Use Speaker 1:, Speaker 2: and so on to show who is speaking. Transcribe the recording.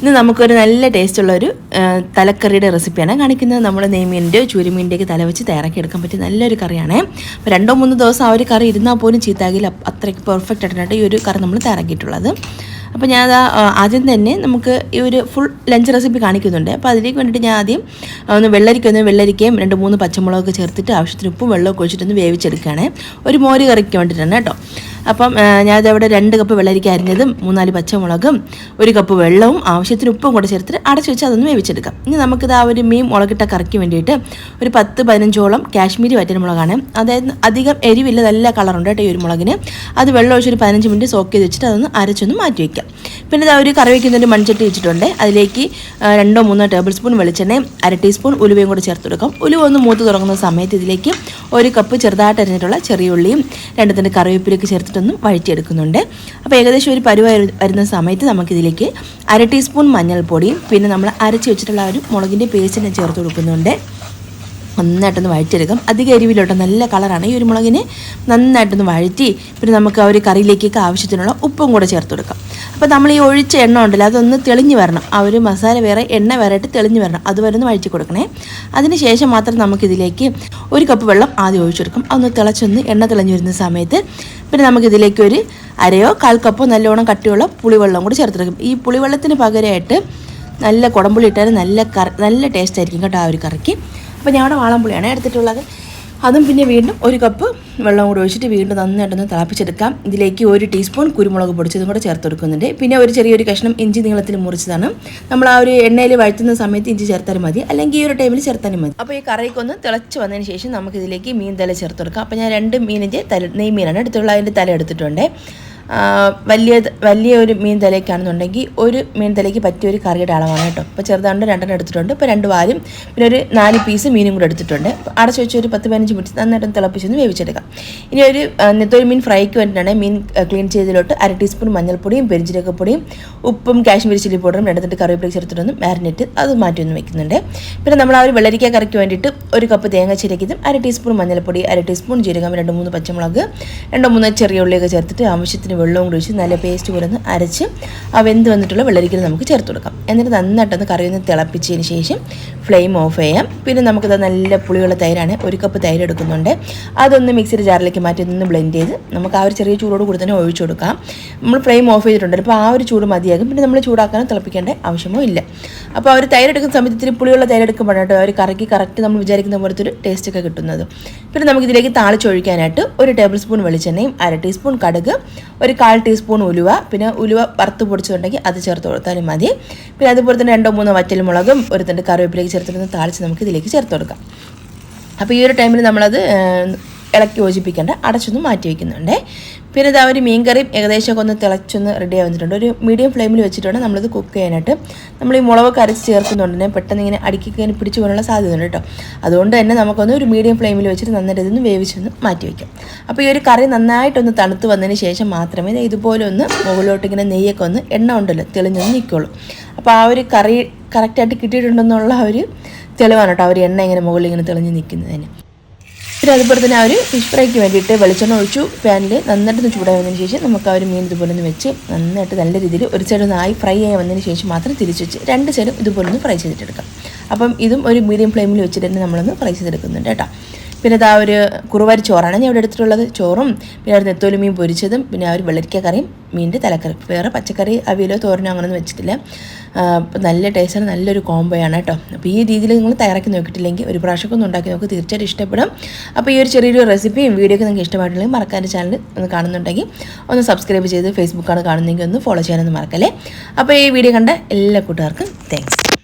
Speaker 1: ഇന്ന് നമുക്കൊരു നല്ല ടേസ്റ്റുള്ള ഒരു തലക്കറിയുടെ റെസിപ്പിയാണ് കാണിക്കുന്നത്. നമ്മൾ നെയ്മീന്റെ ചുരുമീന്റെയൊക്കെ തല വെച്ച് തയ്യാറാക്കി എടുക്കാൻ പറ്റിയ നല്ലൊരു കറിയാണ്. അപ്പോൾ രണ്ടോ മൂന്നോ ദിവസം ആ ഒരു കറി ഇരുന്നാൽ പോലും ചീത്താകില്ല. അത്രയ്ക്ക് പെർഫെക്റ്റ് ആയിട്ടാണ് ഈ ഒരു കറി നമ്മൾ തയ്യാറാക്കിയിട്ടുള്ളത്. അപ്പോൾ ഞാൻ അത് ആദ്യം തന്നെ നമുക്ക് ഈ ഒരു ഫുൾ ലഞ്ച് റെസിപ്പി കാണിക്കുന്നുണ്ട്. അപ്പോൾ അതിലേക്ക് വേണ്ടിയിട്ട് ഞാൻ ആദ്യം ഒന്ന് വെള്ളരിക്ക ഒന്ന് വെള്ളരിക്കയും രണ്ട് മൂന്ന് പച്ചമുളകൊക്കെ ചേർത്തിട്ട് ആവശ്യത്തിന് ഉപ്പും വെള്ളമൊക്കെ ഒഴിച്ചിട്ടൊന്ന് വേവിച്ചെടുക്കുകയാണ്. ഒരു മോര് കറിക്ക് വേണ്ടിയിട്ടാണ് കേട്ടോ. അപ്പം ഞാനിതവിടെ രണ്ട് കപ്പ് വെള്ളരിക്ക അരിഞ്ഞതും മൂന്നാൽ പച്ചമുളകും ഒരു കപ്പ് വെള്ളവും ആവശ്യത്തിന് ഉപ്പും കൂടെ ചേർത്തിട്ട് അടച്ചു വെച്ച് അതൊന്ന് വേവിച്ചെടുക്കാം. ഇനി നമുക്കിത് ആ ഒരു മീൻ മുളകിട്ട കറിക്ക് വേണ്ടിയിട്ട് ഒരു പത്ത് പതിനഞ്ചോളം കാശ്മീരി വറ്റൻമുളകാണ് അതായത് അധികം എരിവില്ല നല്ല കളറുണ്ട് കേട്ടോ ഈ ഒരു മുളകിന്. അത് വെള്ളം ഒഴിച്ചൊരു പതിനഞ്ച് മിനിറ്റ് സോക്ക് ചെയ്ത് വെച്ചിട്ട് അതൊന്ന് അരച്ചൊന്ന് മാറ്റി വയ്ക്കാം പിന്നെ ഇത് ഒരു കറി വയ്ക്കുന്നൊരു മൺചട്ടി വെച്ചിട്ടുണ്ട്. അതിലേക്ക് രണ്ടോ മൂന്നോ ടേബിൾ സ്പൂൺ വെളിച്ചെണ്ണയും അര ടീസ്പൂൺ ഉലുവയും കൂടെ ചേർത്ത് കൊടുക്കാം. ഉലുവ ഒന്ന് മൂത്ത് തുടങ്ങുന്ന സമയത്ത് ഇതിലേക്ക് ഒരു കപ്പ് ചെറുതായിട്ട് അരിഞ്ഞിട്ടുള്ള ചെറിയ ഉള്ളിയും രണ്ടത്തിന്റെ കറിവേപ്പിലേക്ക് ചേർത്തിട്ടൊന്നും വഴറ്റിയെടുക്കുന്നുണ്ട്. അപ്പോൾ ഏകദേശം ഒരു പരുവ വരുന്ന സമയത്ത് നമുക്കിതിലേക്ക് അര ടീസ്പൂൺ മഞ്ഞൾപ്പൊടിയും പിന്നെ നമ്മൾ അരച്ച് വെച്ചിട്ടുള്ള ഒരു മുളകിന്റെ പേസ്റ്റിനെ ചേർത്ത് കൊടുക്കുന്നുണ്ട്. നന്നായിട്ടൊന്ന് വഴറ്റിയെടുക്കാം. അധികം എരിവിലോട്ട് നല്ല കളറാണ് ഈ ഒരു മുളകിന് നന്നായിട്ടൊന്ന് വഴറ്റി പിന്നെ നമുക്ക് ആ ഒരു കറിയിലേക്കൊക്കെ ആവശ്യത്തിനുള്ള ഉപ്പും കൂടെ ചേർത്ത് കൊടുക്കാം. അപ്പോൾ നമ്മൾ ഈ ഒഴിച്ച എണ്ണ ഉണ്ടല്ലോ അതൊന്ന് തെളിഞ്ഞു വരണം. ആ ഒരു മസാല വേറെ എണ്ണ വേറെ ആയിട്ട് തെളിഞ്ഞ് വരണം. അതുവരെ ഒന്ന് വഴിച്ച് കൊടുക്കണേ. അതിന് ശേഷം മാത്രം നമുക്കിതിലേക്ക് ഒരു കപ്പ് വെള്ളം ആദ്യം ഒഴിച്ചെടുക്കും. അതൊന്ന് തിളച്ചൊന്ന് എണ്ണ തെളിഞ്ഞു വരുന്ന സമയത്ത് പിന്നെ നമുക്കിതിലേക്ക് ഒരു അരയോ കാൽ കപ്പോ നല്ലോണം കട്ടിയുള്ള പുളിവെള്ളം കൂടി ചേർത്തെടുക്കും ഈ പുളിവെള്ളത്തിന് പകരമായിട്ട് നല്ല കുടമ്പുളി ഇട്ടാൽ നല്ല കറി നല്ല ടേസ്റ്റ് ആയിരിക്കും കേട്ടോ ആ ഒരു കറിക്ക്. അപ്പോൾ ഞാൻ അവിടെ വാളംപുളിയാണ് എടുത്തിട്ടുള്ളത്. അതും പിന്നെ വീണ്ടും ഒരു കപ്പ് വെള്ളം കൂടി ഒഴിച്ചിട്ട് വീണ്ടും നന്നായിട്ടൊന്ന് തിളപ്പിച്ചെടുക്കാം. ഇതിലേക്ക് ഒരു ടീസ്പൂൺ കുരുമുളക് പൊടിച്ചതും കൂടെ ചേർത്ത് കൊടുക്കുന്നുണ്ട്. പിന്നെ ഒരു ചെറിയൊരു കഷ്ണം ഇഞ്ചി നീളത്തിൽ മുറിച്ചതാണ്. നമ്മൾ ആ ഒരു എണ്ണയിൽ വഴറ്റുന്ന സമയത്ത് ഇഞ്ചി ചേർത്താലും മതി. അല്ലെങ്കിൽ ഈ ഒരു ടൈമിൽ ചേർത്താലും മതി. അപ്പോൾ ഈ കറിക്കൊന്ന് തിളച്ച് വന്നതിന് ശേഷം നമുക്ക് ഇതിലേക്ക് മീൻ തല ചേർത്ത് കൊടുക്കാം. അപ്പോൾ ഞാൻ രണ്ട് മീനിന്റെ തല നെയ്മീനാണ് എടുത്തുള്ള അതിന്റെ തല എടുത്തിട്ടുണ്ട്. വലിയ വലിയ ഒരു മീൻ തലയ്ക്കാണെന്നുണ്ടെങ്കിൽ ഒരു മീൻ തലയ്ക്ക് പറ്റിയ ഒരു കറിയുടെ അളവാണ് കേട്ടോ. ഇപ്പോൾ ചെറുതാണ്ട് രണ്ടെണ്ണം എടുത്തിട്ടുണ്ട്. ഇപ്പോൾ രണ്ട് വാലും പിന്നെ ഒരു നാല് പീസ് മീനും കൂടെ എടുത്തിട്ടുണ്ട്. അടച്ച് വെച്ച് ഒരു പത്ത് പതിനഞ്ച് മിനിറ്റ് നന്നായിട്ട് തിളപ്പിച്ചൊന്ന് വേവിച്ചെടുക്കാം. ഇനി ഒരു നെത്തൊരു മീൻ ഫ്രൈക്ക് വേണ്ടിയിട്ടാണ് മീൻ ക്ലീൻ ചെയ്തതിലോട്ട് അര ടീസ്പൂൺ മഞ്ഞൾപ്പൊടിയും പെരിഞ്ചീരകപ്പൊടിയും ഉപ്പും കാശ്മീരി ചില്ലി പൗഡറും രണ്ടത്തിട്ട് കറിവേപ്പിലേക്ക് ചേർത്തിട്ടൊന്ന് മാരിനേറ്റ് അത് മാറ്റി ഒന്ന് വെക്കുന്നുണ്ട്. പിന്നെ നമ്മൾ ആ ഒരു വെള്ളരിക്ക കറിക്ക് വേണ്ടിയിട്ട് ഒരു കപ്പ് തേങ്ങ ചിരക്കിയതും അര ടീസ്പൂൺ മഞ്ഞൾപ്പൊടി അര ടീസ്പൂൺ ജീരകം രണ്ട് മൂന്ന് പച്ചമുളക് രണ്ടോ മൂന്ന് ചെറിയ ഉള്ളിയൊക്കെ ചേർത്തിട്ട് ആവശ്യത്തിന് വെള്ളവും കൂടി നല്ല പേസ്റ്റ് പോലെ ഒന്ന് അരച്ച് ആ വെന്ത് വന്നിട്ടുള്ള വെള്ളരിക്കൽ നമുക്ക് ചേർത്ത് കൊടുക്കാം. എന്നിട്ട് നന്നായിട്ടൊന്ന് കറി ഒന്ന് തിളപ്പിച്ചതിന് ശേഷം ഫ്ലെയിം ഓഫ് ചെയ്യാം. പിന്നെ നമുക്കിത് നല്ല പുളിയുള്ള തൈരാണ്. ഒരു കപ്പ് തൈര് എടുക്കുന്നുണ്ട്. അതൊന്ന് മിക്സിയുടെ ജാറിലേക്ക് മാറ്റി ഒന്ന് ബ്ലെൻഡ് ചെയ്ത് നമുക്ക് ആ ഒരു ചെറിയ ചൂടോട് കൂടി തന്നെ ഒഴിച്ചു കൊടുക്കാം. നമ്മൾ ഫ്ലെയിം ഓഫ് ചെയ്തിട്ടുണ്ട്. അപ്പോൾ ആ ഒരു ചൂട് മതിയാകും. പിന്നെ നമ്മൾ ചൂടാക്കാനും തിളപ്പിക്കേണ്ട ആവശ്യമോ ഇല്ല. അപ്പോൾ ആ ഒരു തൈര് എടുക്കുന്ന സമയത്ത് ഇത്തിരി പുളിയുള്ള തൈര് എടുക്കുമ്പോഴാണ് ആ ഒരു കറിക്ക് കറക്റ്റ് നമ്മൾ വിചാരിക്കുന്ന പോലത്തെ ഒരു ടേസ്റ്റൊക്കെ കിട്ടുന്നത്. പിന്നെ നമുക്കിതിലേക്ക് താളിച്ചൊഴിക്കാനായിട്ട് ഒരു ടേബിൾ സ്പൂൺ വെളിച്ചെണ്ണയും അര ടീസ്പൂൺ കടുക് ഒരു കാൽ ടീസ്പൂൺ ഉലുവ പിന്നെ ഉലുവ വറുത്ത് പൊടിച്ചിട്ടുണ്ടെങ്കിൽ അത് ചേർത്ത് കൊടുത്താലും മതി. പിന്നെ അതുപോലെ തന്നെ രണ്ടോ മൂന്നോ വറ്റൽ മുളകും ഒരു തണ്ട് കറിവേപ്പിലേക്ക് ചേർത്തിട്ടൊന്ന് താളിച്ച് നമുക്ക് ഇതിലേക്ക് ചേർത്ത് കൊടുക്കാം. അപ്പോൾ ഈ ഒരു ടൈമിൽ നമ്മളത് ഇളക്കി യോജിപ്പിക്കേണ്ട അടച്ചൊന്ന് മാറ്റി വയ്ക്കുന്നുണ്ട് പിന്നെ ഇതാ ഒരു മീൻ കറിയും ഏകദേശമൊക്കെ ഒന്ന് തിളച്ചൊന്ന് റെഡി ആവുന്നിട്ടുണ്ട് ഒരു മീഡിയം ഫ്ലെയിമിൽ വെച്ചിട്ടാണ് നമ്മളിത് കുക്ക് ചെയ്യാനായിട്ട്. നമ്മൾ ഈ മുളക് കറി ചേർക്കുന്നുണ്ടെങ്കിൽ പെട്ടെന്ന് ഇങ്ങനെ അടുക്കിക്കാൻ പിടിച്ചു പോകാനുള്ള സാധ്യത ഉണ്ട് കേട്ടോ. അതുകൊണ്ട് തന്നെ നമുക്കൊന്ന് ഒരു മീഡിയം ഫ്ലെയിമിൽ വെച്ചിട്ട് നന്നായിട്ട് ഇതൊന്ന് വേവിച്ചൊന്ന് മാറ്റി വയ്ക്കാം അപ്പോൾ ഈ ഒരു കറി നന്നായിട്ടൊന്ന് തണുത്ത് വന്നതിന് ശേഷം മാത്രമേ ഇതുപോലെ ഒന്ന് മുകളിലോട്ട് ഇങ്ങനെ നെയ്യൊക്കെ ഒന്ന് എണ്ണ ഉണ്ടല്ലോ തെളിഞ്ഞൊന്ന് നിൽക്കുള്ളൂ. അപ്പോൾ ആ ഒരു കറി കറക്റ്റായിട്ട് കിട്ടിയിട്ടുണ്ടെന്നുള്ള ഒരു തെളിവാണ് കേട്ടോ ആ ഒരു എണ്ണ ഇങ്ങനെ മുകളിൽ ഇങ്ങനെ തെളിഞ്ഞ് നിൽക്കുന്നതിന്. പിന്നെ അതുപോലെ തന്നെ ആ ഒരു ഫിഷ് ഫ്രൈക്ക് വേണ്ടിയിട്ട് വെളിച്ചെണ്ണ ഒഴിച്ചു പാനിൽ നന്നായിട്ടൊന്ന് ചൂടായി വന്നതിന് ശേഷം നമുക്ക് ആ ഒരു മീൻ ഇതുപോലെ ഒന്ന് വെച്ച് നന്നായിട്ട് നല്ല രീതിയിൽ ഒരു സൈഡ് ഒന്ന് ആയി ഫ്രൈ ആയി വന്നതിന് ശേഷം മാത്രം തിരിച്ചു വെച്ച് രണ്ട് സൈഡും ഇതുപോലെ ഒന്ന് ഫ്രൈ ചെയ്തിട്ടെടുക്കാം. അപ്പം ഇതും ഒരു മീഡിയം ഫ്ലെയിമിൽ വെച്ചിട്ട് തന്നെ നമ്മളൊന്ന് ഫ്രൈ ചെയ്തെടുക്കുന്നുണ്ട് കേട്ടോ. പിന്നെ ഇതാ ഒരു കുറുവരി ചോറാണ് ഞാൻ ഇവിടെ എടുത്തിട്ടുള്ളത്. ചോറും പിന്നെ ഒരു നെത്തോലി മീൻ പൊരിച്ചതും പിന്നെ ആ ഒരു വെള്ളരിക്ക കറിയും മീനിന്റെ തലക്കറി. വേറെ പച്ചക്കറി അവിയലോ തോരനോ അങ്ങനെയൊന്നും വെച്ചിട്ടില്ല. നല്ല ടേസ്റ്റാണ് നല്ലൊരു കോംബോയാണ് കേട്ടോ. അപ്പോൾ ഈ രീതിയിൽ നിങ്ങൾ തയ്യാറാക്കി നോക്കിയിട്ടില്ലെങ്കിൽ ഒരു പ്രാവശ്യമൊക്കെ ഒന്ന് ഉണ്ടാക്കി നോക്കി തീർച്ചയായിട്ടും ഇഷ്ടപ്പെടും. അപ്പോൾ ഈ ഒരു ചെറിയൊരു റെസിപ്പിയും വീഡിയോ ഒക്കെ നിങ്ങൾക്ക് ഇഷ്ടമായിട്ടുണ്ടെങ്കിൽ മറക്കാൻ ചാനൽ ഒന്ന് കാണുന്നുണ്ടെങ്കിൽ ഒന്ന് സബ്സ്ക്രൈബ് ചെയ്ത് ഫേസ്ബുക്കാണ് കാണുന്നതെങ്കിൽ ഒന്ന് ഫോളോ ചെയ്യാനൊന്നും മറക്കല്ലേ? അപ്പോൾ ഈ വീഡിയോ കണ്ട എല്ലാ കൂട്ടുകാർക്കും താങ്ക്സ്